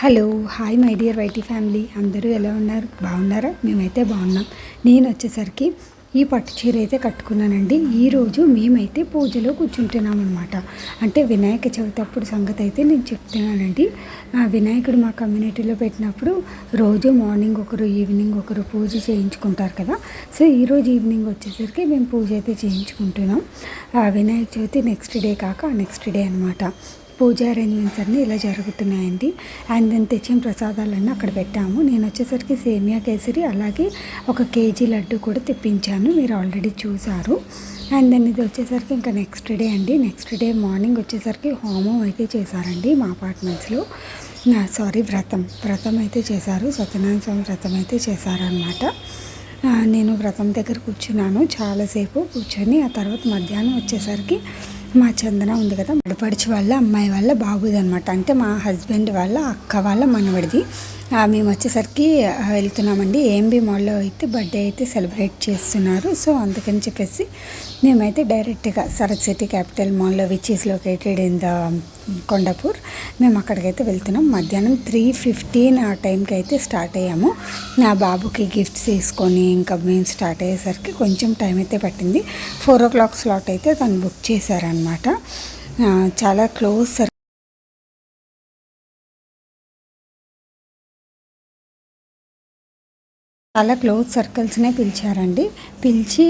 Hello hi my dear YT family. అందరూ ఎలా ఉన్నారు? బాగున్నారా? మేమైతే బాగున్నాం. నేను వచ్చేసరికి ఈ పట్టు చీర అయితే కట్టుకున్నానండి. ఈరోజు మేమైతే పూజలో కూర్చుంటున్నాం అనమాట అంటే వినాయక చవితి అప్పుడు సంగతి అయితే నేను చెప్తున్నానండి. వినాయకుడు మా కమ్యూనిటీలో పెట్టినప్పుడు రోజు మార్నింగ్ ఒకరు ఈవినింగ్ ఒకరు పూజ చేయించుకుంటారు కదా. సో ఈరోజు ఈవినింగ్ వచ్చేసరికి మేము పూజ అయితే చేయించుకుంటున్నాం. వినాయక చవితి నెక్స్ట్ డే కాక నెక్స్ట్ డే అనమాట పూజ అరేంజ్మెంట్స్ అన్నీ ఇలా జరుగుతున్నాయండి. అండ్ దాన్ని తెచ్చిన ప్రసాదాలన్నీ అక్కడ పెట్టాము. నేను వచ్చేసరికి సేమియా కేసరి అలాగే ఒక కేజీ లడ్డు కూడా తెప్పించాను. మీరు ఆల్రెడీ చూసారు. అండ్ దెన్ ఇది వచ్చేసరికి ఇంకా నెక్స్ట్ డే అండి. నెక్స్ట్ డే మార్నింగ్ వచ్చేసరికి హోమం అయితే చేశారండి మా అపార్ట్మెంట్స్లో సారీ వ్రతం. వ్రతం అయితే చేశారు. సత్యనారాయణ స్వామి వ్రతం అయితే చేశారనమాట నేను వ్రతం దగ్గర కూర్చున్నాను. చాలాసేపు కూర్చొని ఆ తర్వాత మధ్యాహ్నం వచ్చేసరికి మా చందన ఉంది కదా మడిపడిచి వాళ్ళ అమ్మాయి వాళ్ళ బాబుది అనమాట అంటే మా హస్బెండ్ వాళ్ళ అక్క వాళ్ళ మనవడిది. మేము వచ్చేసరికి వెళ్తున్నామండి. ఏఎంబి మాల్లో అయితే బర్త్డే అయితే సెలబ్రేట్ చేస్తున్నారు. సో అందుకని చెప్పేసి మేమైతే డైరెక్ట్గా సరత్ సిటీ క్యాపిటల్ మాల్లో which is located in the Kondapur మేము అక్కడికైతే వెళ్తున్నాం. మధ్యాహ్నం త్రీ ఫిఫ్టీన్ ఆ టైంకి అయితే స్టార్ట్ అయ్యాము. నా బాబుకి గిఫ్ట్స్ తీసుకొని ఇంకా మేము స్టార్ట్ అయ్యేసరికి కొంచెం టైం అయితే పట్టింది. ఫోర్ ఓ క్లాక్ స్లాట్ అయితే తను బుక్ చేశారనమాట చాలా క్లోజ్ చాలా క్లోజ్ సర్కిల్స్నే పిలిచారండి. పిలిచి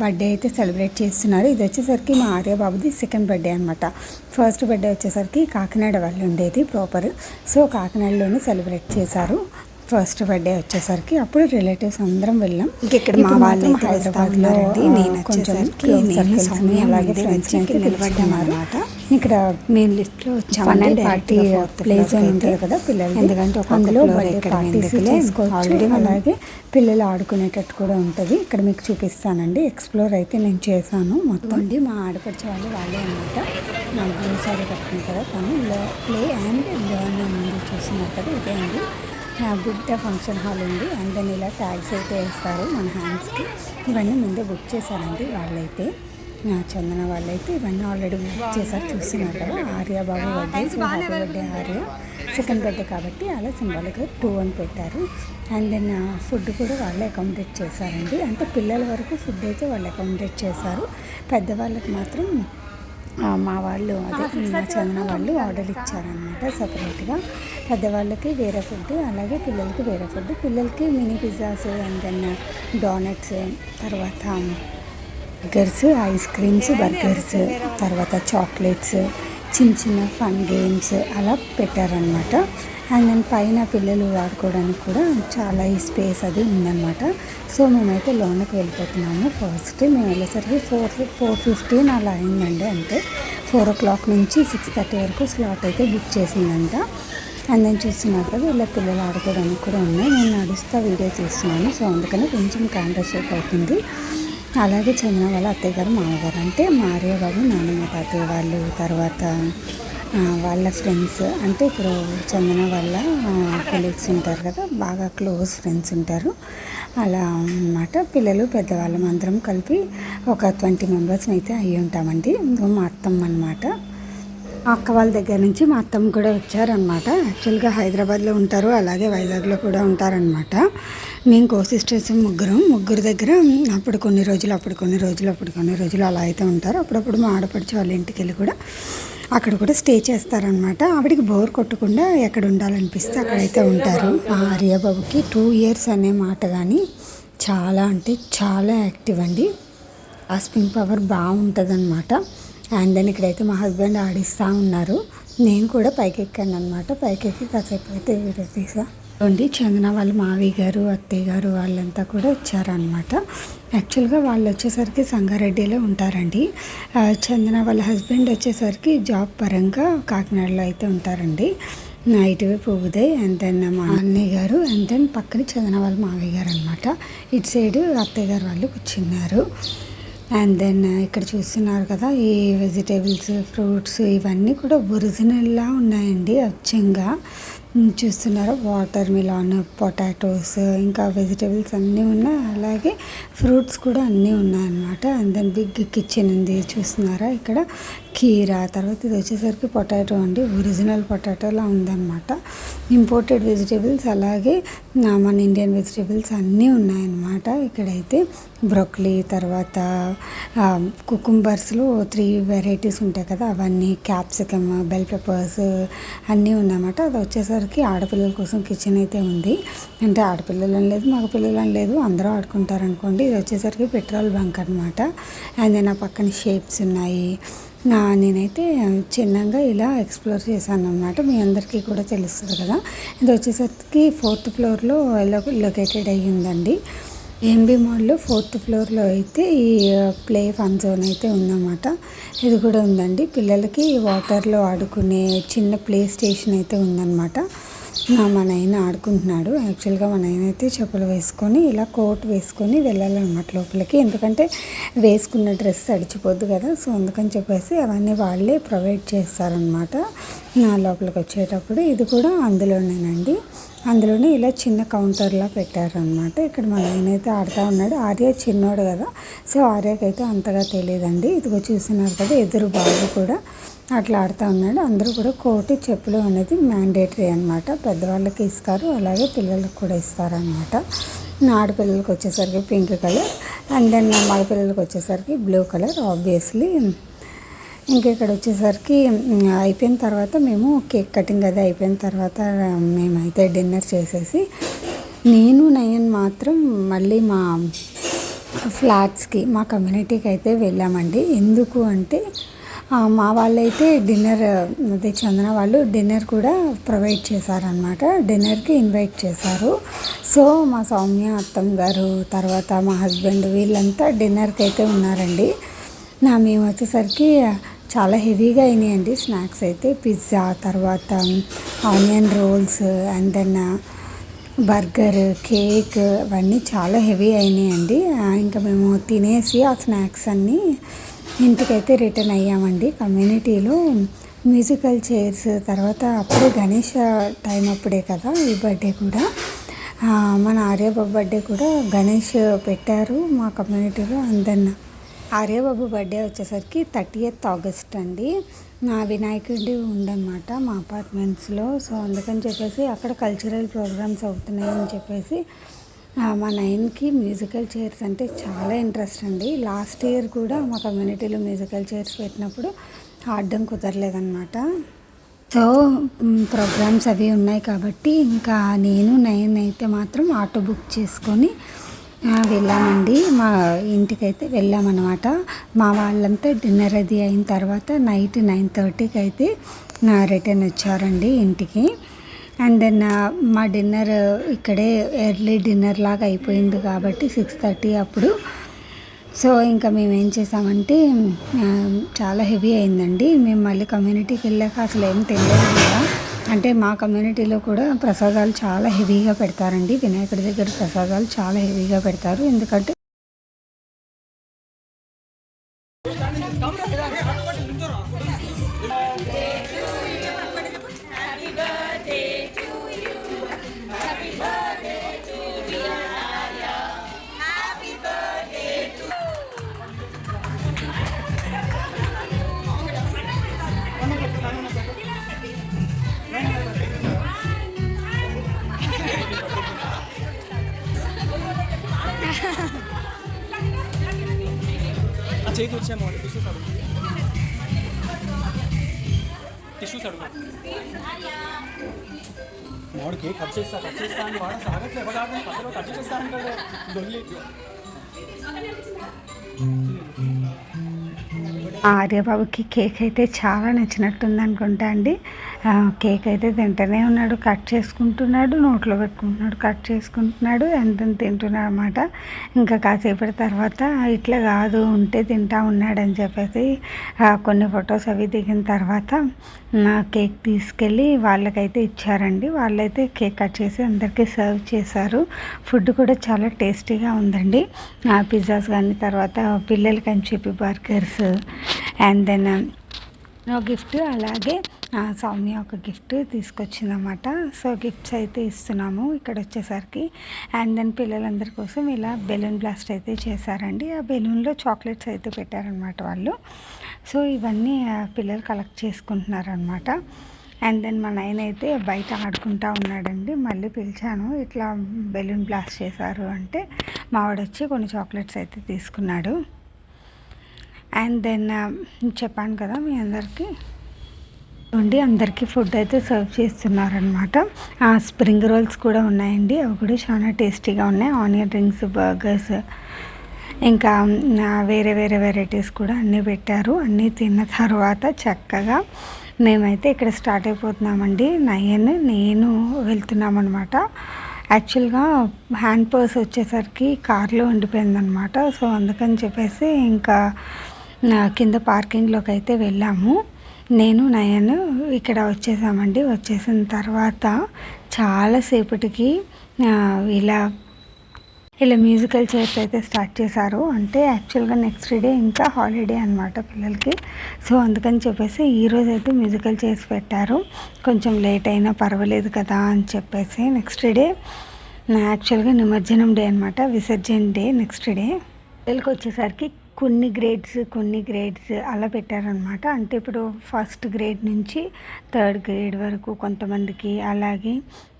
బర్త్డే అయితే సెలబ్రేట్ చేస్తున్నారు. ఇది వచ్చేసరికి మా ఆర్యబాబుది సెకండ్ బర్త్డే అనమాట ఫస్ట్ బర్త్డే వచ్చేసరికి కాకినాడ వాళ్ళు ఉండేది ప్రాపర్. సో కాకినాడలోనే సెలబ్రేట్ చేశారు. ఫస్ట్ బర్త్డే వచ్చేసరికి అప్పుడు రిలేటివ్స్ అందరం వెళ్ళాం. ఇంక ఇక్కడ మా వాళ్ళు హైదరాబాద్లో నేను కొంచెం అలాగే ఫ్రెండ్స్ నిలబడ్డామన్నమాట ఇక్కడ మేము లిఫ్ట్లో వచ్చామండి పార్టీ ప్లే జోన్ ఉంటుంది కదా పిల్లలు ఎందుకంటే అందులో చేసుకోవచ్చు అలాగే పిల్లలు ఆడుకునేటట్టు కూడా ఉంటుంది. ఇక్కడ మీకు చూపిస్తానండి. ఎక్స్ప్లోర్ అయితే నేను చేశాను మొత్తం. అండి మా ఆడపడిచే వాళ్ళు వాళ్ళే అనమాట నా బ్లూ సారీ కట్టుకుని కదా తను. ప్లే అండ్ లర్న్ ముందు చూసినారు కదా ఇదే అండి. ఆ, బుద్ధ ఫంక్షన్ హాల్ ఉంది. అండ్ దెన్ ఇలా ట్యాగ్స్ అయితే వేస్తారు మన హ్యాండ్స్కి ఇవన్నీ ముందే బుక్ చేశారండి వాళ్ళైతే. చందన వాళ్ళైతే ఇవన్నీ ఆల్రెడీ బుక్ చేశారు చూస్తున్నారు కదా. ఆర్య బాబు birthday so happy birthday Arya. Second birthday కాబట్టి అలా సింబాలిక్గా టూ అని పెట్టారు. అండ్ దెన్ ఫుడ్ కూడా వాళ్ళే అకామిడేట్ చేశారండి. అంటే పిల్లల వరకు ఫుడ్ అయితే వాళ్ళు అకామిడేట్ చేశారు. పెద్దవాళ్ళకి మాత్రం మా వాళ్ళు అదే మా చందన వాళ్ళు ఆర్డర్ ఇచ్చారనమాట సపరేట్గా పెద్దవాళ్ళకి వేరే ఫుడ్ అలాగే పిల్లలకి వేరే ఫుడ్ పిల్లలకి mini pizzas and then donuts తర్వాత బర్గర్స్ ఐస్ క్రీమ్స్ బర్గర్స్ తర్వాత చాక్లెట్స్ చిన్న చిన్న ఫన్ గేమ్స్ అలా పెట్టారనమాట అండ్ దాని పైన పిల్లలు ఆడుకోవడానికి కూడా చాలా ఈ స్పేస్ అది ఉందన్నమాట. సో మేమైతే లోనకి వెళ్ళిపోతున్నాము. ఫస్ట్ మేము వెళ్ళేసరికి ఫోర్ ఫోర్ ఫిఫ్టీన్ అలా అయిందండి అంటే ఫోర్ ఓ క్లాక్ నుంచి సిక్స్ థర్టీ వరకు స్లాట్ అయితే బుక్ చేసిందంట. అండ్ నేను చూస్తున్నారు కదా ఇలా పిల్లలు ఆడుకోవడానికి కూడా ఉన్నాయి. నేను నడుస్తా వీడియో చేస్తున్నాను. సో అందుకని కొంచెం కెమెరా అవుతుంది. అలాగే చందన వాళ్ళ అత్తయ్య గారు మామగారు అంటే మా బాబు నాన్నమ్మ తాతయ్య వాళ్ళు తర్వాత వాళ్ళ ఫ్రెండ్స్ అంటే ఇప్పుడు చందన వాళ్ళ కొలీగ్స్ ఉంటారు కదా బాగా క్లోజ్ ఫ్రెండ్స్ ఉంటారు. అలా అన్నమాట. పిల్లలు పెద్దవాళ్ళం అందరం కలిపి ఒక ట్వంటీ మెంబర్స్ అయితే అయ్యి ఉంటామండి మా అత్తమ్మ అనమాట అక్క వాళ్ళ దగ్గర నుంచి మా అత్తమ్మ కూడా వచ్చారనమాట యాక్చువల్గా హైదరాబాద్లో ఉంటారు అలాగే వైజాగ్లో కూడా ఉంటారనమాట మేము కో సిస్టర్స్ ముగ్గురం. ముగ్గురు దగ్గర అప్పుడు కొన్ని రోజులు అప్పుడు కొన్ని రోజులు అప్పుడు కొన్ని రోజులు అలా అయితే ఉంటారు. అప్పుడప్పుడు మా ఆడపడిచి వాళ్ళ ఇంటికి వెళ్ళి కూడా అక్కడ కూడా స్టే చేస్తారనమాట ఆవిడకి బోర్ కొట్టకుండా ఎక్కడ ఉండాలనిపిస్తే అక్కడైతే ఉంటారు. మా ఆర్యబాబుకి టూ ఇయర్స్ అనే మాట కానీ చాలా అంటే చాలా యాక్టివ్ అండి. ఆ స్పింగ్ పవర్ బాగుంటుంది అనమాట అండ్ దెన్ ఇక్కడైతే మా హస్బెండ్ ఆడిస్తూ ఉన్నారు. నేను కూడా పైకి ఎక్కాను అనమాట పైకి ఎక్కి కాసేపు అయితే వీడియో తీసా చందన వాళ్ళ మావి గారు అత్తయ్య గారు వాళ్ళంతా కూడా వచ్చారనమాట యాక్చువల్గా వాళ్ళు వచ్చేసరికి సంగారెడ్డిలో ఉంటారండి. చందన వాళ్ళ హస్బెండ్ వచ్చేసరికి జాబ్ పరంగా కాకినాడలో అయితే ఉంటారండి. నా ఇటువైపు ఉదయ్ అండ్ దెన్ మా అన్నయ్య గారు అండ్ దెన్ పక్కన చందన వాళ్ళ మావయ్య గారు అనమాట ఇటు సైడ్ అత్తయ్య గారు వాళ్ళు కూర్చున్నారు. అండ్ దెన్ uh, ఇక్కడ చూస్తున్నారు కదా ఈ వెజిటేబుల్స్ ఫ్రూట్స్ ఇవన్నీ కూడా ఒరిజినల్లా ఉన్నాయండి అచ్చంగా. చూస్తున్నారా. వాటర్ మిలాన్ పొటాటోస్ ఇంకా వెజిటేబుల్స్ అన్నీ ఉన్నాయి. అలాగే ఫ్రూట్స్ కూడా అన్నీ ఉన్నాయన్నమాట. అండ్ దెన్ బిగ్ కిచెన్ ఉంది చూస్తున్నారా ఇక్కడ. కీరా తర్వాత ఇది వచ్చేసరికి పొటాటో అండి. ఒరిజినల్ పొటాటోలా ఉందన్నమాట. ఇంపోర్టెడ్ వెజిటేబుల్స్ అలాగే మన ఇండియన్ వెజిటేబుల్స్ అన్నీ ఉన్నాయన్నమాట ఇక్కడైతే. బ్రొక్లీ తర్వాత కుకుంబర్స్లో త్రీ వెరైటీస్ ఉంటాయి కదా అవన్నీ క్యాప్సికమ్ బెల్ పెప్పర్స్ అన్నీ ఉన్నాయన్నమాట. అది వచ్చేసరికి ఆడపిల్లల కోసం కిచెన్ అయితే ఉంది. అంటే ఆడపిల్లలు అని లేదు మగ పిల్లలు అని లేదు అందరూ ఆడుకుంటారు అనుకోండి. ఇది వచ్చేసరికి పెట్రోల్ బంక్ అనమాట అండ్ నా పక్కన షేప్స్ ఉన్నాయి. నా నేనైతే చిన్నగా ఇలా ఎక్స్ప్లోర్ చేశాను అనమాట మీ అందరికీ కూడా తెలుస్తుంది కదా. ఇది వచ్చేసరికి ఫోర్త్ ఫ్లోర్లో లొకేటెడ్ అయ్యిందండి ఉందండి. ఎంబీ మాల్లో ఫోర్త్ ఫ్లోర్లో అయితే ఈ ప్లే ఫన్ జోన్ అయితే ఉందన్నమాట. ఇది కూడా ఉందండి. పిల్లలకి వాటర్లో ఆడుకునే చిన్న ప్లే స్టేషన్ అయితే ఉందన్నమాట. మా నాయన ఆడుకుంటున్నాడు. యాక్చువల్గా మా నాయన అయితే చెప్పులు వేసుకొని ఇలా కోట్ వేసుకొని వెళ్ళాలన్నమాట లోపలికి. ఎందుకంటే వేసుకున్న డ్రెస్ అడిచిపోద్దు కదా సో అందుకని చెప్పేసి అవన్నీ వాళ్ళే ప్రొవైడ్ చేస్తారనమాట నా లోపలికి వచ్చేటప్పుడు ఇది కూడా అందులోనేనండి. అందులోనే ఇలా చిన్న కౌంటర్లా పెట్టారనమాట ఇక్కడ మా నాయన అయితే ఆడుతూ ఉన్నాడు. ఆర్య చిన్నోడు కదా. సో ఆర్యకైతే అంతగా తెలియదండి. ఇదిగో చూసినారు కదా ఎదురు బాబు కూడా అట్లా ఆడుతూ ఉన్నాడు. అందరూ కూడా కోటు చెప్పులు అనేది మ్యాండేటరీ అనమాట పెద్దవాళ్ళకి ఇస్తారు అలాగే పిల్లలకు కూడా ఇస్తారనమాట ఆడపిల్లలకి వచ్చేసరికి పింక్ కలర్ అండ్ దెన్ మగపిల్లలకి వచ్చేసరికి బ్లూ కలర్ ఆబ్వియస్లీ ఇంకా ఇక్కడ వచ్చేసరికి అయిపోయిన తర్వాత మేము కేక్ కటింగ్ అది అయిపోయిన తర్వాత మేమైతే డిన్నర్ చేసేసి నేను నయన్ మాత్రం మళ్ళీ మా ఫ్లాట్స్కి మా కమ్యూనిటీకి అయితే వెళ్ళామండి. ఎందుకు అంటే మా వాళ్ళైతే డిన్నర్ అదే చందన వాళ్ళు డిన్నర్ కూడా ప్రొవైడ్ చేశారనమాట డిన్నర్కి ఇన్వైట్ చేశారు. సో మా సౌమ్య అత్తం గారు తర్వాత మా హస్బెండ్ వీళ్ళంతా డిన్నర్కి అయితే ఉన్నారండి. నా మేము వచ్చేసరికి చాలా హెవీగా అయినాయండి స్నాక్స్ అయితే. పిజ్జా తర్వాత onion rolls and then burger cake అవన్నీ చాలా హెవీ అయినాయండి. ఇంకా మేము తినేసి ఆ స్నాక్స్ అన్నీ ఇంటికైతే రిటర్న్ అయ్యామండి కమ్యూనిటీలో. మ్యూజికల్ చైర్స్ తర్వాత అప్పుడే గణేష్ టైం అప్పుడే కదా ఈ బర్త్డే కూడా. మన ఆర్యబాబు బర్త్డే కూడా గణేష్ పెట్టారు మా కమ్యూనిటీలో. అందన్న ఆర్యబాబు బర్త్డే వచ్చేసరికి థర్టీ ఎయిత్ ఆగస్ట్ అండి. నా వినాయకుడి ఉందన్నమాట మా అపార్ట్మెంట్స్లో. సో అందుకని చెప్పేసి అక్కడ కల్చరల్ ప్రోగ్రామ్స్ అవుతున్నాయని చెప్పేసి మా నైన్కి మ్యూజికల్ చైర్స్ అంటే చాలా ఇంట్రెస్ట్ అండి. లాస్ట్ ఇయర్ కూడా మా కమ్యూనిటీలో మ్యూజికల్ చైర్స్ పెట్టినప్పుడు ఆడడం కుదరలేదన్నమాట. సో ప్రోగ్రామ్స్ అవి ఉన్నాయి కాబట్టి ఇంకా నేను నయన్ అయితే మాత్రం ఆటో బుక్ చేసుకొని వెళ్ళామండి. మా ఇంటికైతే వెళ్ళామన్నమాట. మా వాళ్ళంతా డిన్నర్ అది అయిన తర్వాత నైట్ నైన్ థర్టీకి అయితే నా రిటర్న్ వచ్చారండి ఇంటికి. అండ్ దెన్ మా డిన్నర్ ఇక్కడే ఎర్లీ డిన్నర్ లాగా అయిపోయింది కాబట్టి సిక్స్ థర్టీ అప్పుడు. సో ఇంకా మేము ఏం చేసామంటే చాలా హెవీ అయిందండి. మేము మళ్ళీ కమ్యూనిటీకి వెళ్ళాక అసలు ఏం తెలియదు కదా అంటే మా కమ్యూనిటీలో కూడా ప్రసాదాలు చాలా హెవీగా పెడతారండి. వినాయకుడి దగ్గర ప్రసాదాలు చాలా హెవీగా పెడతారు. ఎందుకంటే टिश्यू मोड़ टिश्यू सड़ू ಟಿಶ್ಯೂ ಸಡ್ಗು ನೋಡ್ಕೆ ಕಬ್ಸಿಸ್ತಾ ಕಬ್ಸಿಸ್ತಾ ಅಂತ ಮಾಡೋ ಸಾಗತ್ತೆ ಯಾವಾಗ ಅಸಲು ಕಬ್ಸಿಸ್ತಾ ಅಂತ ದೊಲ್ಲಿ ఆర్యబాబుకి కేక్ అయితే చాలా నచ్చినట్టుంది అనుకుంటా అండి. కేక్ అయితే తింటూనే ఉన్నాడు కట్ చేసుకుంటున్నాడు నోట్లో పెట్టుకుంటున్నాడు కట్ చేసుకుంటున్నాడు ఎంత తింటున్నాడు అనమాట ఇంకా కాసేపటి తర్వాత ఇట్లా కాదు ఉంటే తింటా ఉన్నాడని చెప్పేసి కొన్ని ఫొటోస్ అవి దిగిన తర్వాత నా కేక్ తీసుకెళ్ళి వాళ్ళకైతే ఇచ్చారండి. వాళ్ళైతే కేక్ కట్ చేసి అందరికీ సర్వ్ చేశారు. ఫుడ్ కూడా చాలా టేస్టీగా ఉందండి. పిజ్జాస్ కానీ తర్వాత పిల్లలకి అని చెప్పి burgers and then um, gift అలాగే సౌమ్య ఒక గిఫ్ట్ తీసుకొచ్చిందన్నమాట. సో గిఫ్ట్స్ అయితే ఇస్తున్నాము ఇక్కడ వచ్చేసరికి. అండ్ దెన్ పిల్లలందరి కోసం ఇలా బెలూన్ బ్లాస్ట్ అయితే చేశారండి. ఆ బెలూన్లో చాక్లెట్స్ అయితే పెట్టారనమాట వాళ్ళు. సో ఇవన్నీ ఆ, పిల్లలు కలెక్ట్ చేసుకుంటున్నారనమాట అండ్ దెన్ మా నాయన అయితే బయట ఆడుకుంటా ఉన్నాడండి. మళ్ళీ పిలిచాను ఇట్లా బెలూన్ బ్లాస్ట్ చేశారు అంటే మావాడు వచ్చి కొన్ని చాక్లెట్స్ అయితే తీసుకున్నాడు. అండ్ దెన్ um, చెప్పాను కదా మీ అందరికీ. ఉండి అందరికీ ఫుడ్ అయితే సర్వ్ చేస్తున్నారనమాట స్ప్రింగ్ రోల్స్ కూడా ఉన్నాయండి. అవి కూడా చాలా టేస్టీగా ఉన్నాయి. ఆనియన్ రింగ్స్ బర్గర్స్ ఇంకా um, వేరే వేరే వెరైటీస్ కూడా అన్నీ పెట్టారు. అన్నీ తిన్న తర్వాత చక్కగా మేమైతే ఇక్కడ స్టార్ట్ అయిపోతున్నామండి. నయన్ నేను వెళ్తున్నామన్నమాట. యాక్చువల్గా హ్యాండ్ పర్స్ వచ్చేసరికి కార్లో ఉండిపోయిందనమాట సో అందుకని చెప్పేసి ఇంకా కింద పార్కింగ్లోకి అయితే వెళ్ళాము. నేను నయన్ ఇక్కడ వచ్చేసామండి. వచ్చేసిన తర్వాత చాలాసేపటికి ఇలా ఇలా మ్యూజికల్ చైర్స్ అయితే స్టార్ట్ చేశారు. అంటే యాక్చువల్గా నెక్స్ట్ డే ఇంకా హాలిడే అనమాట పిల్లలకి. సో అందుకని చెప్పేసి ఈరోజు అయితే మ్యూజికల్ చైర్స్ పెట్టారు. కొంచెం లేట్ అయినా పర్వాలేదు కదా అని చెప్పేసి నెక్స్ట్ డే యాక్చువల్గా నిమజ్జనం డే అనమాట విసర్జన్ డే నెక్స్ట్ డే పిల్లలకి వచ్చేసరికి కొన్ని గ్రేడ్స్ కొన్ని గ్రేడ్స్ అలా పెట్టారనమాట అంటే ఇప్పుడు ఫస్ట్ గ్రేడ్ నుంచి థర్డ్ గ్రేడ్ వరకు కొంతమందికి అలాగే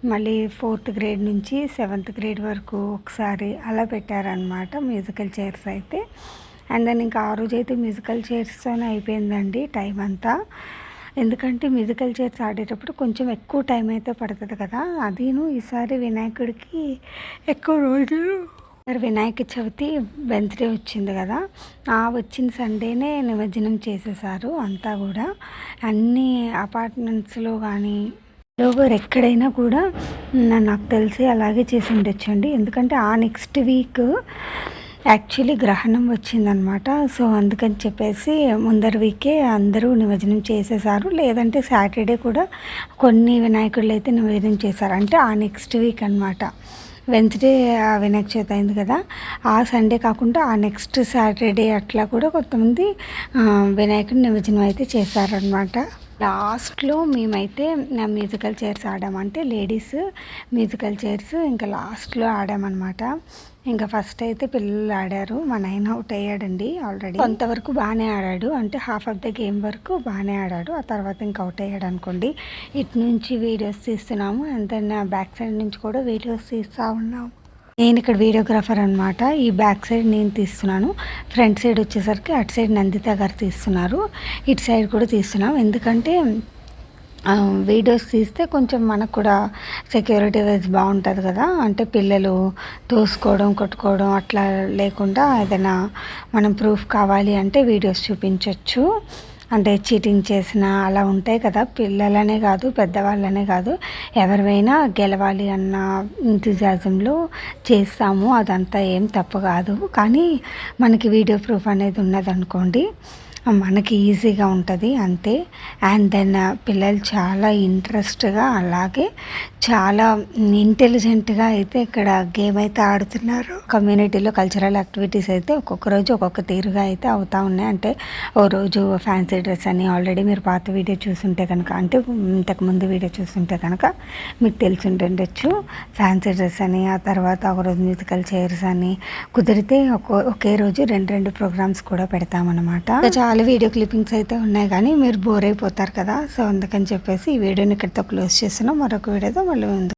మళ్ళీ ఫోర్త్ గ్రేడ్ నుంచి సెవెంత్ గ్రేడ్ వరకు ఒకసారి అలా పెట్టారనమాట మ్యూజికల్ చైర్స్ అయితే. అండ్ దెన్ ఇంకా ఆ రోజు అయితే మ్యూజికల్ చైర్స్తోనే అయిపోయిందండి టైం అంతా. ఎందుకంటే మ్యూజికల్ చైర్స్ ఆడేటప్పుడు కొంచెం ఎక్కువ టైం అయితే పడుతుంది కదా. అదీను ఈసారి వినాయకుడికి ఎక్కువ రోజులు మరి వినాయక చవితి వెన్స్డే వచ్చింది కదా. ఆ వచ్చిన సండేనే నిమజ్జనం చేసేసారు అంతా కూడా. అన్ని అపార్ట్మెంట్స్లో కానీ ఓవర్ ఎక్కడైనా కూడా నాకు తెలిసి అలాగే చేసి ఉండొచ్చండి. ఎందుకంటే ఆ నెక్స్ట్ వీక్ యాక్చువల్లీ గ్రహణం వచ్చిందనమాట సో అందుకని చెప్పేసి ముందర వీకే అందరూ నిమజ్జనం చేసేసారు. లేదంటే సాటర్డే కూడా కొన్ని వినాయకుళ్ళు అయితే నిమజ్జనం చేశారు. అంటే ఆ నెక్స్ట్ వీక్ అనమాట వెన్స్డే వినాయక చవితి అయింది కదా. ఆ సండే కాకుండా ఆ నెక్స్ట్ సాటర్డే అట్లా కూడా కొంతమంది ఆ, వినాయకుడి నిమజ్జనం అయితే చేశారనమాట లాస్ట్లో మేమైతే నా మ్యూజికల్ చైర్స్ ఆడామంటే లేడీస్ మ్యూజికల్ చైర్స్ ఇంకా లాస్ట్లో ఆడామన్నమాట. ఇంకా ఫస్ట్ అయితే పిల్లలు ఆడారు. మా నైన్ అవుట్ అయ్యాడండి ఆల్రెడీ కొంతవరకు బాగానే ఆడాడు. అంటే హాఫ్ ఆఫ్ ద గేమ్ వరకు బాగానే ఆడాడు. ఆ తర్వాత ఇంక అవుట్ అయ్యాడు అనుకోండి. ఇటు నుంచి వీడియోస్ తీస్తున్నాము. అండ్ దెన్ బ్యాక్ సైడ్ నుంచి కూడా వీడియోస్ తీస్తూ ఉన్నాము. నేను ఇక్కడ వీడియోగ్రాఫర్ అనమాట ఈ బ్యాక్ సైడ్ నేను తీస్తున్నాను. ఫ్రంట్ సైడ్ వచ్చేసరికి అటు సైడ్ నందిత గారు తీస్తున్నారు. ఇటు సైడ్ కూడా తీస్తున్నాం. ఎందుకంటే వీడియోస్ తీస్తే కొంచెం మనకు కూడా సెక్యూరిటీ వైజ్ బాగుంటుంది కదా. అంటే పిల్లలు తోసుకోవడం కొట్టుకోవడం అట్లా లేకుండా ఏదైనా మనం ప్రూఫ్ కావాలి అంటే వీడియోస్ చూపించవచ్చు అంటే చీటింగ్ చేసిన అలా ఉంటాయి కదా. పిల్లలనే కాదు పెద్దవాళ్ళనే కాదు. ఎవరివైనా గెలవాలి అన్న ఇంతజాజంలో చేస్తాము. అదంతా ఏం తప్పు కాదు. కానీ మనకి వీడియో ప్రూఫ్ అనేది ఉన్నదనుకోండి మనకి ఈజీగా ఉంటుంది అంతే. అండ్ దెన్ పిల్లలు చాలా ఇంట్రెస్ట్గా అలాగే చాలా ఇంటెలిజెంట్గా అయితే ఇక్కడ గేమ్ అయితే ఆడుతున్నారు. కమ్యూనిటీలో కల్చరల్ యాక్టివిటీస్ అయితే ఒక్కొక్క రోజు ఒక్కొక్క తీరుగా అయితే అవుతూ ఉన్నాయి. అంటే ఓ రోజు ఫ్యాన్సీ డ్రెస్ అని ఆల్రెడీ మీరు పాత వీడియో చూసుంటే కనుక అంటే ఇంతకు ముందు వీడియో చూస్తుంటే కనుక మీకు తెలిసి ఉండొచ్చు. ఫ్యాన్సీ డ్రెస్ అని ఆ తర్వాత ఒక రోజు మ్యూజికల్ చైర్స్ అని కుదిరితే ఒక ఒకే రోజు రెండు రెండు ప్రోగ్రామ్స్ కూడా పెడతామన్నమాట. చాలా చాలా వీడియో క్లిప్పింగ్స్ అయితే ఉన్నాయి కానీ మీరు బోర్ అయిపోతారు కదా. సో అందుకని చెప్పేసి ఈ వీడియోని ఇక్కడితో క్లోజ్ చేస్తున్నాం. మరొక వీడియోతో మళ్ళీ ఉంది